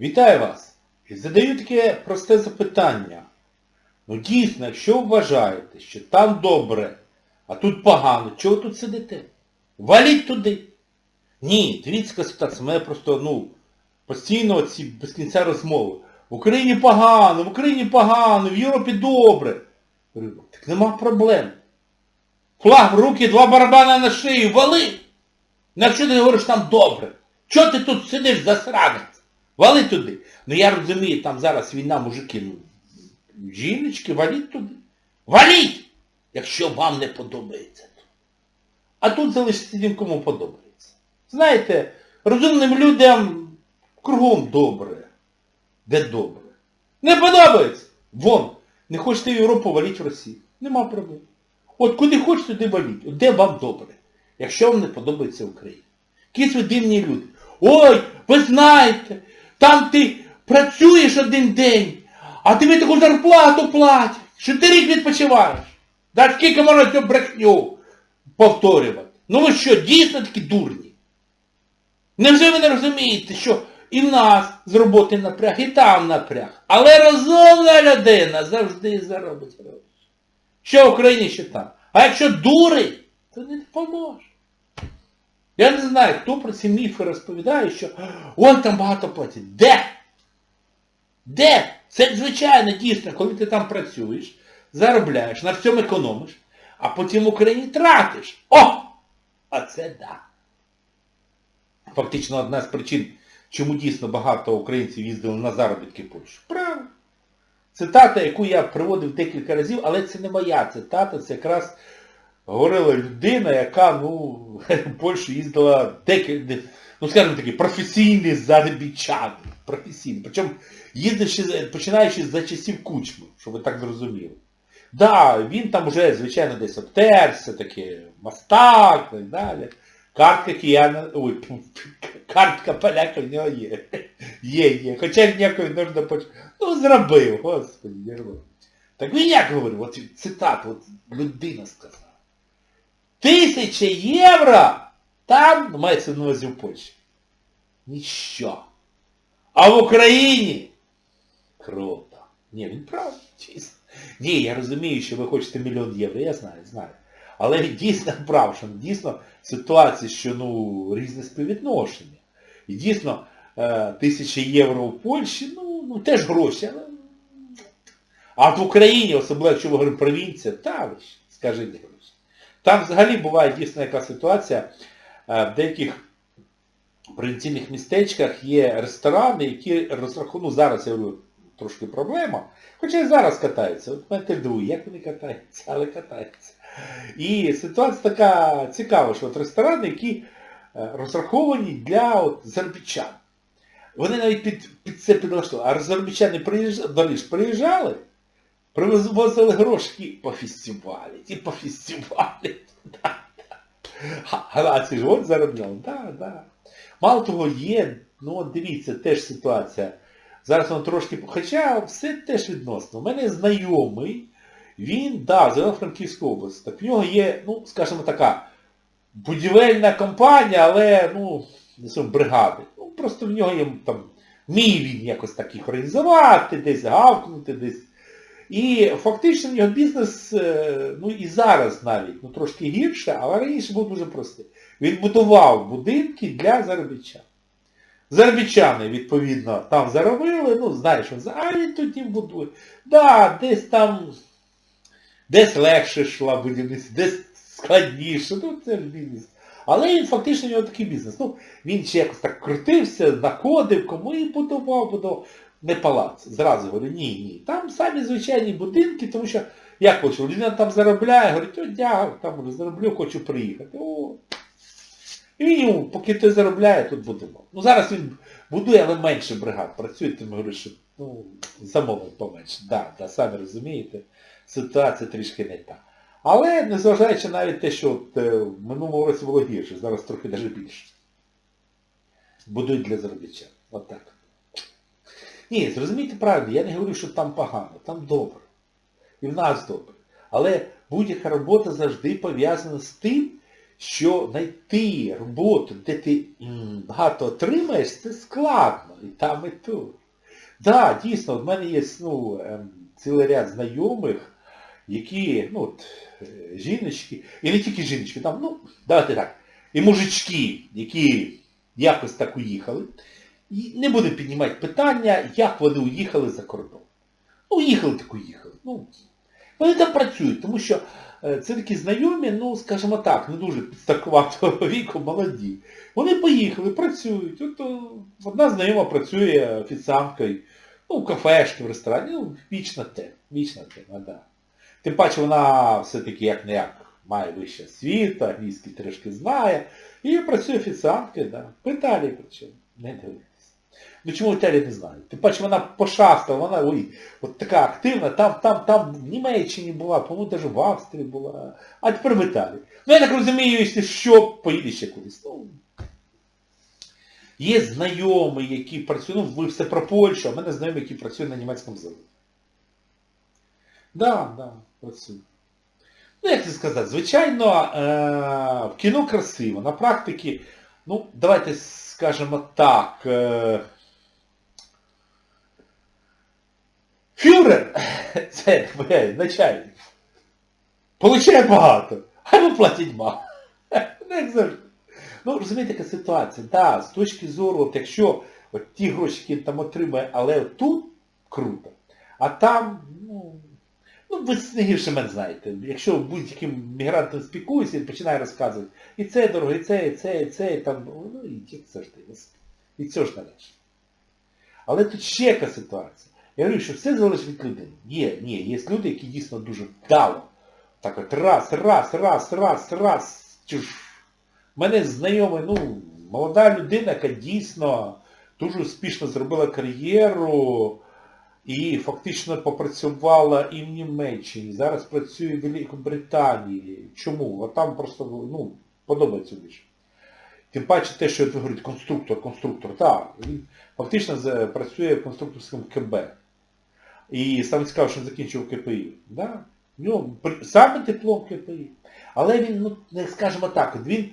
Вітаю вас! І задаю таке просте запитання. Ну дійсно, якщо вважаєте, що там добре, а тут погано, чого тут сидите? Валіть туди. Ні, дивіться. У мене просто, ну, постійно ці без кінця розмови. В Україні погано, в Україні погано, в Європі добре. Так нема проблем. Флаг в руки, два барабана на шию, вали! Ну якщо ти говориш там добре, чого ти тут сидиш засранець? Вали туди. Ну я розумію, там зараз війна, мужики, ну, жіночки, валіть туди. Валіть! Якщо вам не подобається. А тут залишиться тим, кому подобається. Знаєте, розумним людям кругом добре. Де добре? Не подобається! Вон! Не хочете в Європу, валіть в Росію. Нема проблем. От куди хочете, туди валіть. От де вам добре? Якщо вам не подобається Україна. Якісь ви дивні люди. Ой, ви знаєте, там ти працюєш один день, а тобі таку зарплату платять, що ти рік відпочиваєш. Да скільки можна цю брехню повторювати? Ну ви що, дійсно такі дурні? Невже ви не розумієте, що і нас з роботи напряг, і там напряг. Але розумна людина завжди заробить гроші. Що в Україні, що там. А якщо дурить, то не допоможе. Я не знаю, хто про ці міфи розповідає, що ой, там багато платять. Де? Де? Це звичайно дійсно, коли ти там працюєш, заробляєш, на всьому економиш, а потім в Україні тратиш. О! А це да. Фактично одна з причин, чому дійсно багато українців їздили на заробітки в Польщу. Правильно. Цитата, яку я приводив декілька разів, але це не моя цитата, це якраз говорила людина, яка, ну, в Польщу їздила декілька, ну, скажімо таки, професійний заробітчан. Професійний. Причому їздивши, починаючи за часів кучми, щоб ви так зрозуміли. Да, він там вже, звичайно, десь обтерся, таке, мастак, і так далі. Картка кияна, ой, картка поляка в нього є. Є, є. Хоча ніякої не можна поч... Ну, зробив, господи, не. Так він як говорив, от цитат, от людина сказала. Тисяча євро там, мається на увазі в Польщі. Ніщо. А в Україні круто. Ні, він прав, чесно. Ні, я розумію, що ви хочете мільйон євро, я знаю, знаю. Але він дійсно прав, що дійсно ситуація, що ну, різне співвідношення. І дійсно, е, тисяча євро в Польщі, ну, ну теж гроші, але... А от в Україні, особливо якщо ви говоримо провінція, та скажіть гроші. Там взагалі буває дійсно яка ситуація, е, в деяких провінційних містечках є ресторани, які розрахунку, ну зараз я говорю, трошки проблема, хоча і зараз катаються. От мене дивує, як вони катаються, але катаються. І ситуація така цікава, що от ресторани, які е, розраховані для от, заробітчан. Вони навіть під, під це підлаштували. А заробітчани приїжджали, приїжджали, привозили гроші по фестивалі, і по фестивалі. Да. А ці ж от заробляли. Да, да. Мало того, є, ну от дивіться, теж ситуація. Зараз воно трошки, хоча все теж відносно. У мене знайомий, він, да, з Івано-Франківської області. Так в нього є, ну, скажімо така, будівельна компанія, але, ну, не знаю, бригади. Ну, просто в нього є там, вміє він якось так їх організувати, десь гавкнути, десь. І фактично в нього бізнес, е, ну і зараз навіть, ну трошки гірше, але раніше був дуже простий. Він будував будинки для заробітчан. Заробітчани, відповідно, там заробили, ну, знаєш, а він тут їм будує. Да, десь там, десь легше йшла будівництво, десь складніше, ну це ж бізнес. Але він фактично у нього такий бізнес. Ну, він ще якось так крутився, знаходив, кому і будував, будував. Не палац. Зразу говорю, ні, ні. Там самі звичайні будинки, тому що, як хочу, людина там заробляє, говорить, о, дякую, там зароблю, хочу приїхати. О. І йому, поки той заробляє, тут будемо. Ну зараз він будує, але менше бригад. Працює, тому говорю, що ну, замовлень поменше. Да, да, самі розумієте, ситуація трішки не та. Але незважаючи навіть те, що от, е, в минулому році було гірше, зараз трохи навіть більше. Будують для заробітчан. От так. Ні, зрозумійте правильно, я не говорю, що там погано, там добре. І в нас добре. Але будь-яка робота завжди пов'язана з тим, що знайти роботу, де ти багато отримаєш, це складно. І там, і тут. Так, да, дійсно, в мене є ну, ем, цілий ряд знайомих, які, ну, от, е, жіночки, і не тільки жіночки, там, ну, давайте так, і мужички, які якось так уїхали. І не будемо піднімати питання, як вони уїхали за кордон. Ну, уїхали так уїхали. Ну, вони там працюють, тому що е, це такі знайомі, ну, скажімо так, не дуже підстаркуватого віку, молоді. Вони поїхали, працюють. От одна знайома працює офіціанткою, ну, в кафешці, в ресторані, ну, вічна тема, вічна тема, да. Тим паче вона все-таки як не як має вище освіту, англійський трішки знає, і працює офіціанткою, да. В Італії причому, не дивитися. Ну чому в Італії не знаю? Тим паче вона пошастала, вона ой, от така активна, там, там, там в Німеччині була, по-моєму, навіть в Австрії була, а тепер в Італії. Ну я так розумію, що, поїде ще кудись. Ну, Є знайомі, які працюють, ну ви все про Польщу, а в мене знайомі, які працюють на німецькому заводі. Да, да, працюють. Ну, як це сказати, звичайно, е, в кіно красиво, на практиці, ну, давайте скажемо так, е, фюрер, це начальник, получає багато, а йому платять мало. Ну. Ну, розумієте, яка ситуація? Так, да, з точки зору, от якщо от ті гроші, які він там отримує, але от тут круто, а там, ну, ну ви не гірше мене знаєте. Якщо будь-яким мігрантом спілкуюся, він починає розказувати, і це дорого, і це, і це, і це, і там, ну, і як завжди. І це ж належить. Але тут ще яка ситуація. Я говорю, що все залежить від людини. Є, ні, є люди, які дійсно дуже вдало. Так от раз, раз, раз, раз, раз, чуш. У мене знайомий, ну, молода людина, яка дійсно дуже успішно зробила кар'єру і фактично попрацювала і в Німеччині, зараз працює в Великобританії. Чому? А там просто, ну, подобається більше. Тим паче те, що ви говорите, конструктор, конструктор, так, він фактично працює в конструкторському КБ. І саме цікаво, що він закінчив КПІ. Да? Нього саме диплом КПІ. Але він, ну, не скажімо так, він,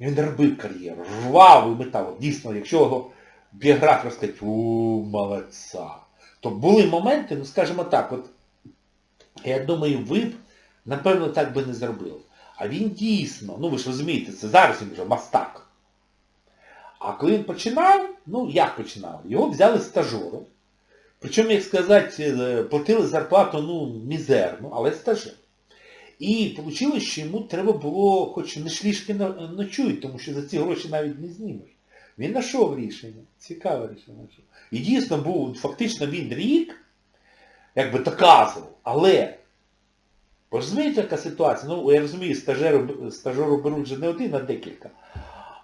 він робив кар'єру, рвав і метав. Дійсно, якщо його біографію розказати, у молодця. То були моменти, ну скажімо так, от я думаю, ви б, напевно, так би не зробили. А він дійсно, ну ви ж розумієте, це зараз він вже мастак. А коли він починав, ну як починав? Його взяли стажером. Причому, як сказати, е, платили зарплату, ну, мізерну, але стажер. І вийшло, що йому треба було, хоч не шлішки ночують, тому що за ці гроші навіть не знімеш. Він знайшов рішення. Цікаве рішення знайшов. І дійсно був, фактично він рік, якби доказував, але ви розумієте, яка ситуація? Ну, я розумію, стажеру, стажеру беруть вже не один, а декілька.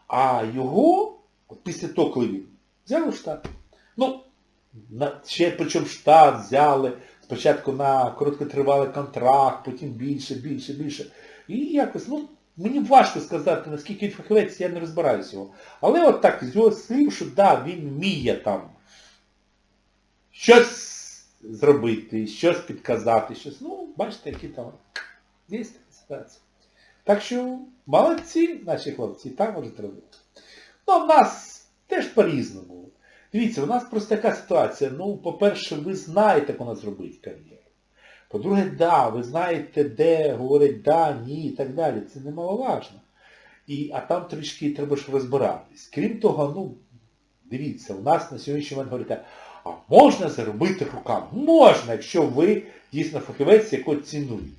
А його, після того, коли він взяли в штат, ну, на, ще причому штат взяли, спочатку на короткотривалий контракт, потім більше, більше, більше. І якось, ну, мені важко сказати, наскільки він фахівець, я не розбираюся його. Але от так, з його слів, що да, він вміє там щось зробити, щось підказати, щось. Ну, бачите, які там є така ситуація. Так що молодці наші хлопці, так можуть робити. Ну, в нас теж по-різному. Дивіться, у нас просто така ситуація. Ну, по-перше, ви знаєте, як вона зробить кар'єру. По-друге, да, ви знаєте, де говорять да, ні і так далі. Це немаловажно. І, а там трішки треба ж розбиратись. Крім того, ну, дивіться, у нас на сьогоднішній момент говорять, а можна заробити руками? Можна, якщо ви дійсно фахівець, якого цінують.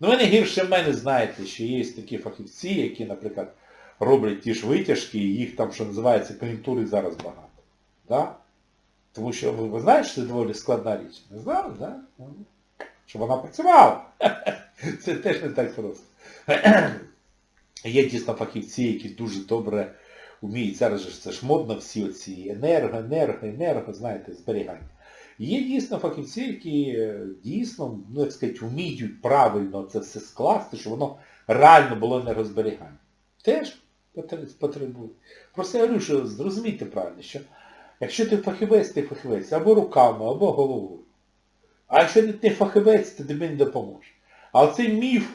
Ну ви не гірше мене знаєте, що є такі фахівці, які, наприклад, роблять ті ж витяжки, і їх там, що називається, кон'юнктури зараз багато. Да? Тому що ви, ви знаєте, що це доволі складна річ. Не знали, да? Щоб вона працювала. Це теж не так просто. Є дійсно фахівці, які дуже добре вміють. Зараз же це ж модно всі оці енерго, енерго, енерго, знаєте, зберігання. Є дійсно фахівці, які е, дійсно, ну як сказати, вміють правильно це все скласти, щоб воно реально було енергозберігання. Теж потребує. Просто я говорю, що зрозумійте правильно, що якщо ти фахівець, ти фахівець або руками, або головою. А якщо ти не фахівець, то тобі не допоможе. А оцей міф,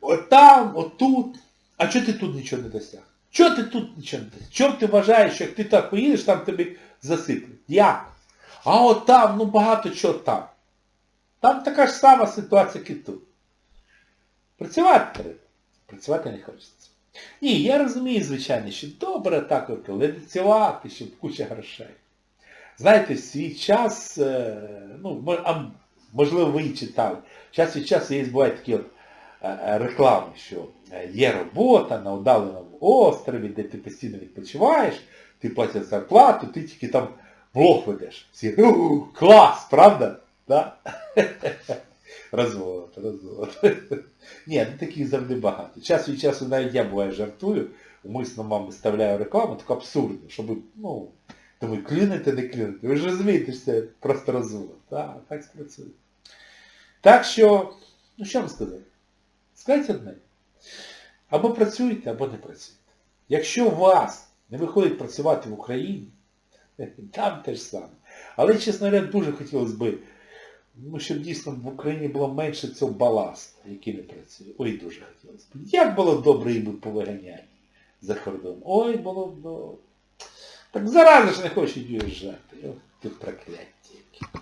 отам, отут, А чого ти тут нічого не досяг? Чого ти тут нічого не досяг? Чому ти вважаєш, що як ти так поїдеш, там тобі засиплять? Як? А от там, ну багато чого там. Там така ж сама ситуація, як і тут. Працювати треба. Працювати не хочеться. Ні, я розумію, звичайно, що добре так от ледицювати, щоб куча грошей. Знаєте, свій час, е, ну, можливо, ви і читали, час від часу є бувають такі от е, е, реклами, що є робота на удаленому острові, де ти постійно відпочиваєш, ти платять зарплату, ти тільки там блог ведеш. Всі, «У, клас, правда? Да? Розвод, розвод. Ні, ну таких завжди багато. Час від часу навіть я буває жартую, умисно вам виставляю рекламу, так абсурдно, щоб, ну, думаю, клюнете, не клюнете. Ви ж розумієте, що це просто розвод. Так, так спрацює. Так що, ну що вам сказати? Сказати одне. Або працюйте, або не працюйте. Якщо у вас не виходить працювати в Україні, там те ж саме. Але, чесно говоря, дуже хотілося б, ну, щоб дійсно в Україні було менше цього баласту, який не працює. Ой, дуже хотілося б. Як було добре би повиганяти за кордон. Ой, було б добре. Так зараза ж не хочуть уїжджати. От ти прокляття.